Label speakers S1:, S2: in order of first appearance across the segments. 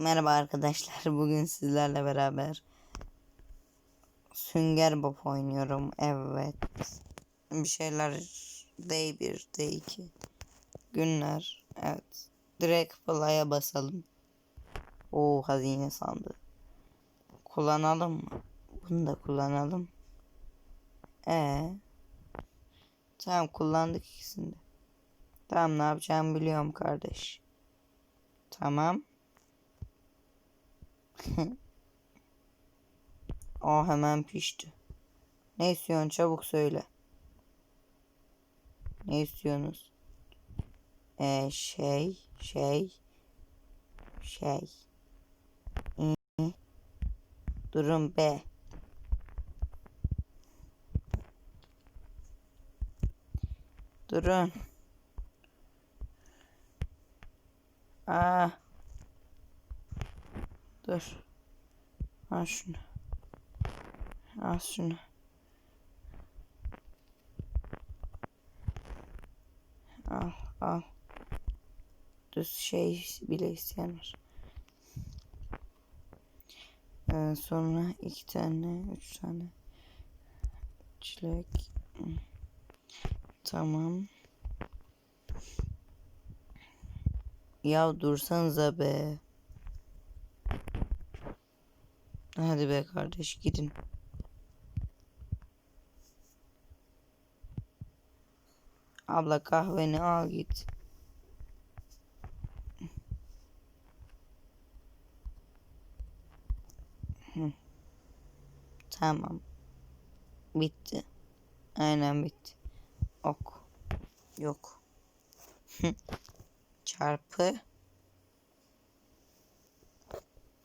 S1: Merhaba arkadaşlar. Bugün sizlerle beraber Sünger Bob oynuyorum. Evet. Bir şeyler day 1, day 2 günler. Evet. Direkt play'a basalım. O hazine sandı. Kullanalım mı? Bunu da kullanalım. E. Tamam kullandık ikisini de. Tamam ne yapacağımı biliyorum kardeş. Tamam. o hemen pişti. Ne istiyorsun çabuk söyle. Ne istiyorsunuz? Ee, şey, şey, şey. İ, Durun be. Durun. Aa. Dur. Al şunu. Al şunu. Al al. Düz şey bile isteyen. Ee, sonra iki tane, üç tane çilek. Tamam. Ya dursanıza be. Hadi be kardeş gidin. Abla kahveni al git. Tamam. Bitti. Aynen bitti. Ok. Yok. Çarpı.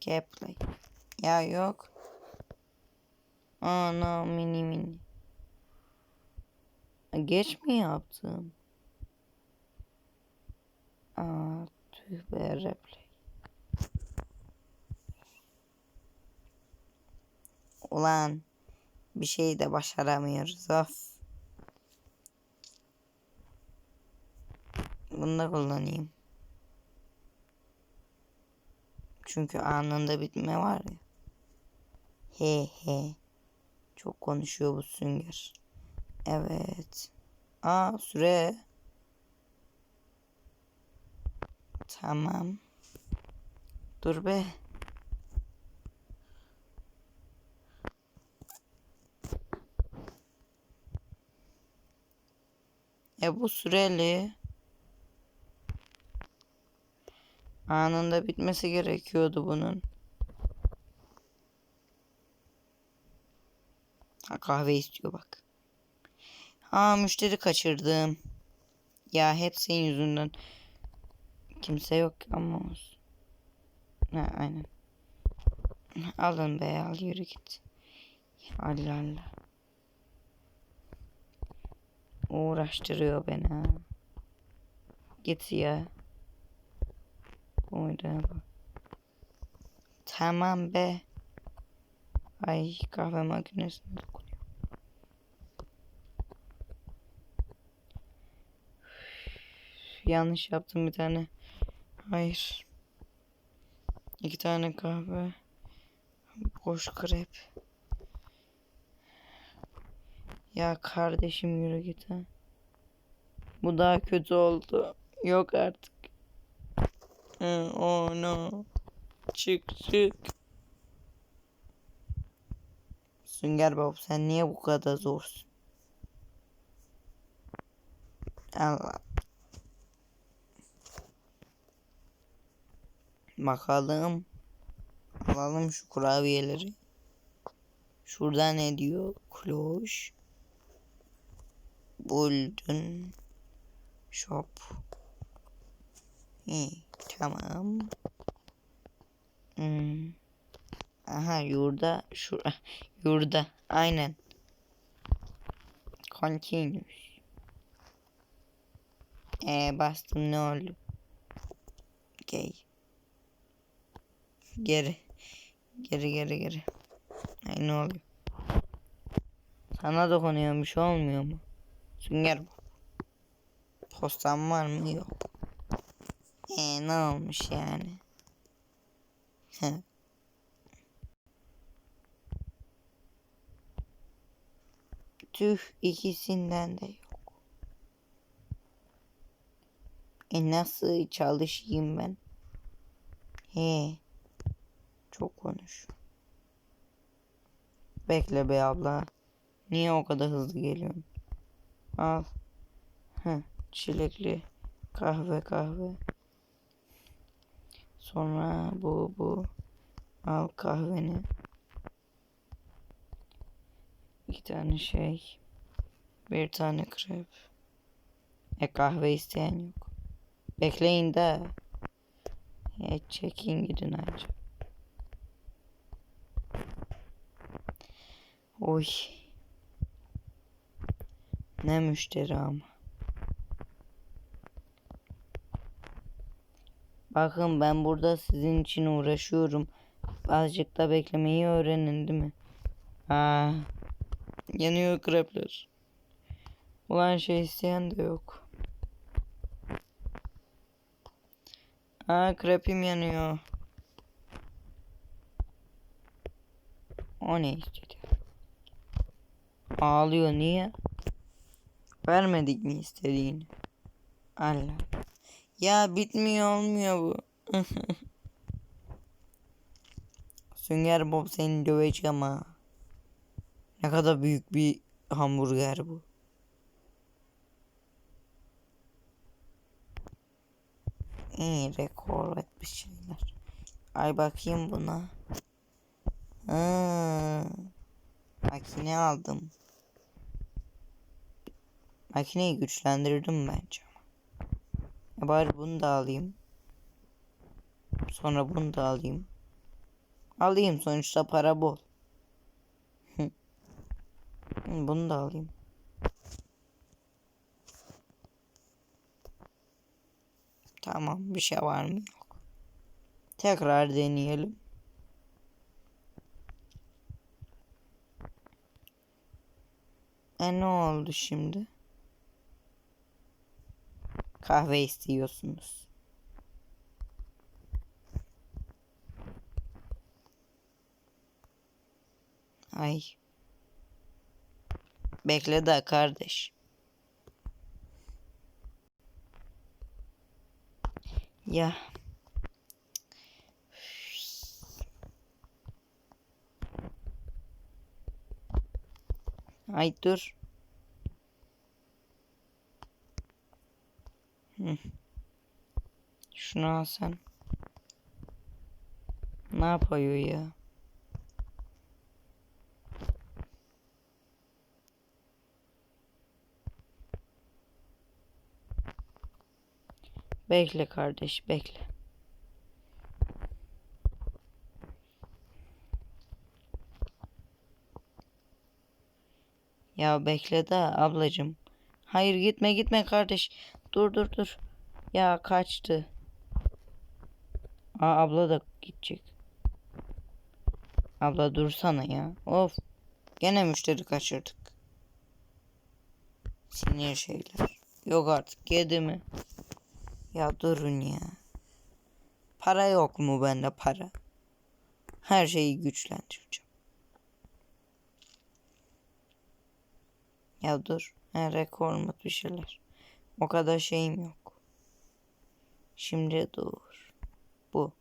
S1: Caplay. Ya yok. Ana mini mini. Geç mi yaptım? Aa, tüh be replay. Ulan bir şey de başaramıyoruz of. Bunu da kullanayım. Çünkü anında bitme var ya. He he. Çok konuşuyor bu sünger. Evet. Aa süre. Tamam. Dur be. E bu süreli. Anında bitmesi gerekiyordu bunun. Ha, kahve istiyor bak. Ha müşteri kaçırdım. Ya hep senin yüzünden. Kimse yok ama olsun. Ha aynen. Alın be al yürü git. Allah Allah. Uğraştırıyor beni ha. Git ya. Oyda bak. Tamam be. Ay kahve makinesine dokunuyor. Yanlış yaptım bir tane. Hayır. İki tane kahve. Boş krep. Ya kardeşim yürü git ha. Bu daha kötü oldu. Yok artık. Oh no. Çık çık. Sünger Bob sen niye bu kadar zorsun? Allah. Bakalım. Alalım şu kurabiyeleri. Şurada ne diyor? Kloş. Buldun. Shop. İyi, tamam. Hmm. Aha yurda şu yurda aynen. Continuous. E bastım ne oldu? Okey. Geri. Geri geri geri. Ay ne oluyor? Sana dokunuyor bir şey olmuyor mu? Sünger bu. Postan var mı? Yok. E ne olmuş yani? Tüh ikisinden de yok. E nasıl çalışayım ben? He. Çok konuş. Bekle be abla. Niye o kadar hızlı geliyorsun? Al. Heh, çilekli kahve kahve. Sonra bu bu. Al kahveni. İki tane şey. Bir tane krep. E kahve isteyen yok. Bekleyin de. E çekin gidin anca. Oy. Ne müşteri ama. Bakın ben burada sizin için uğraşıyorum. Azıcık da beklemeyi öğrenin değil mi? Aa, yanıyor krepler. Ulan şey isteyen de yok. Aa krepim yanıyor. O ne istedi? Ağlıyor niye? Vermedik mi istediğini? Allah. Ya bitmiyor olmuyor bu. Sünger Bob seni döveceğim ha. Ne kadar büyük bir hamburger bu. İyi rekor etmiş şeyler. Ay bakayım buna. Ha, makine aldım. Makineyi güçlendirdim bence. E bari bunu da alayım. Sonra bunu da alayım. Alayım sonuçta para bol. Bunu da alayım. Tamam bir şey var mı yok. Tekrar deneyelim. E ne oldu şimdi? Kahve istiyorsunuz. Ay. Bekle de kardeş. Ya. Ay dur. Hı. Şunu al sen. Ne yapıyor ya? Bekle kardeş bekle. Ya bekle de ablacım. Hayır gitme gitme kardeş. Dur dur dur. Ya kaçtı. Aa abla da gidecek. Abla dursana ya. Of. Gene müşteri kaçırdık. Sinir şeyler. Yok artık yedi mi? Ya durun ya. Para yok mu bende para? Her şeyi güçlendireceğim. Ya dur. Ha, rekor mu bir şeyler. O kadar şeyim yok. Şimdi dur. Bu.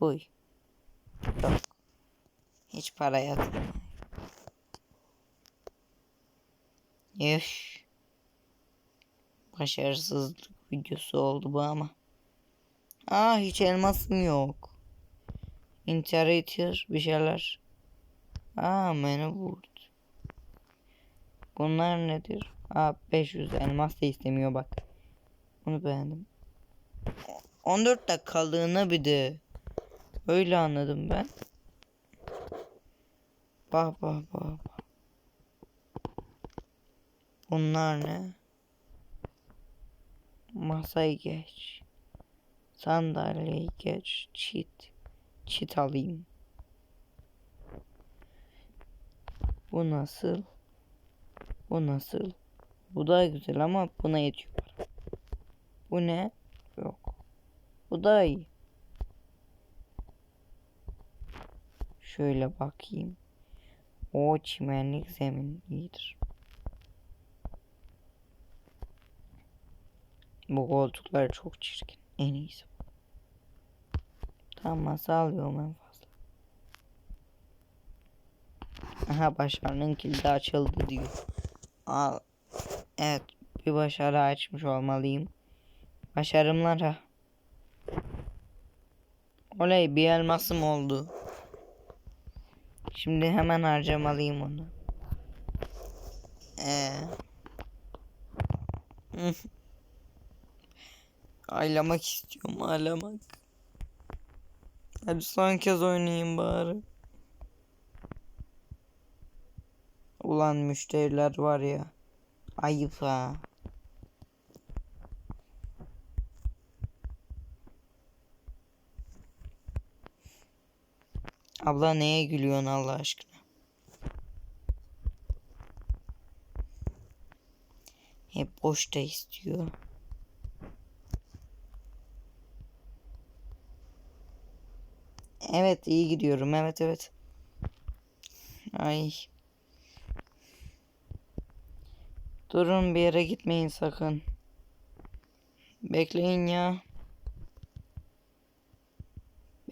S1: Buy. Yok. Hiç para yatırma. Üf. Başarısızlık videosu oldu bu ama. Aa hiç elmasım yok. İntihar bir şeyler. Aa beni vurdu. Bunlar nedir? Aa 500 elmas da istemiyor bak. Bunu beğendim. 14 dakikalığına bir de. Öyle anladım ben. Bak bak. bak. Bunlar ne? Masayı geç. Sandalyeyi geç. Çit. Çit alayım. Bu nasıl? Bu nasıl? Bu da güzel ama buna yetiyor. Bu ne? Yok. Bu da iyi. Şöyle bakayım. O çimenlik zemin iyidir. Bu koltuklar çok çirkin. En iyisi. Tamam masa alıyorum en fazla. Aha başarının kilidi açıldı diyor. Al. Evet bir başarı açmış olmalıyım. Başarımlara. Oley bir elmasım oldu. Şimdi hemen harcamalıyım onu. Ee. Hı. Ağlamak istiyorum ağlamak. Hadi son kez oynayayım bari. Ulan müşteriler var ya. Ayıp ha. Abla neye gülüyorsun Allah aşkına? Hep boş da istiyor. Evet iyi gidiyorum. Evet evet. Ay. Durun bir yere gitmeyin sakın. Bekleyin ya.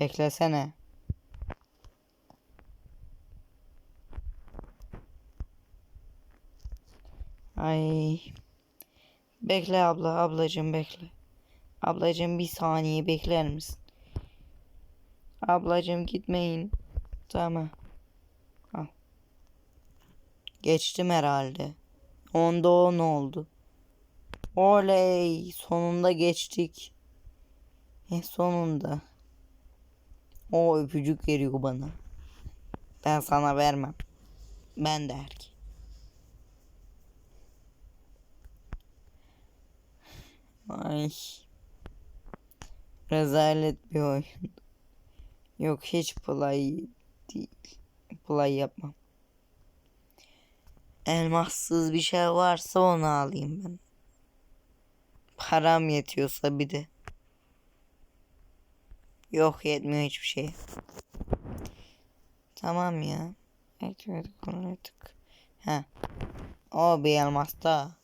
S1: Beklesene. Ay. Bekle abla, ablacığım bekle. Ablacığım bir saniye bekler misin? Ablacığım gitmeyin. Tamam. Al. Geçtim herhalde. Onda on oldu. Oley! Sonunda geçtik. E sonunda. O öpücük veriyor bana. Ben sana vermem. Ben de erkek. Ay. Rezalet bir oyun. Yok hiç play değil. Play yapmam. Elmassız bir şey varsa onu alayım ben. Param yetiyorsa bir de. Yok yetmiyor hiçbir şey. Tamam ya. Evet konuştuk. Ha. O bir elmas daha.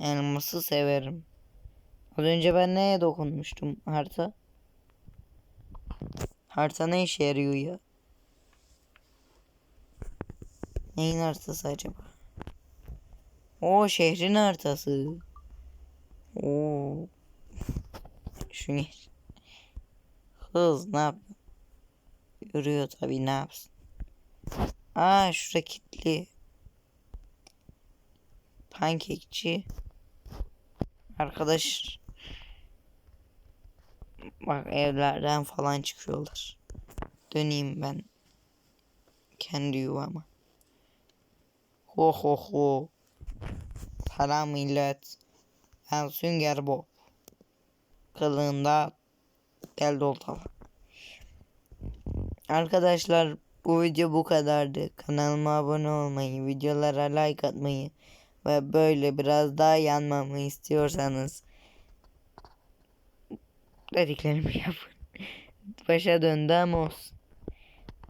S1: Elması severim. Az önce ben neye dokunmuştum? Harita. Harita ne işe yarıyor ya? Neyin haritası acaba? O şehrin haritası. Oo. Şu ne? Hız ne yapıyor? Yürüyor tabii ne yapsın? Aa şurada kilitli. Pankekçi. Arkadaş. Bak evlerden falan çıkıyorlar. Döneyim ben. Kendi yuvama. Ho ho ho. Selam millet. Ben Sünger Bob. Kılığında del doltalı. Arkadaşlar bu video bu kadardı. Kanalıma abone olmayı, videolara like atmayı ve böyle biraz daha yanmamı istiyorsanız dediklerimi yapın. Başa döndü olsun.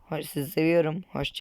S1: Hoş, sizi seviyorum. Hoşça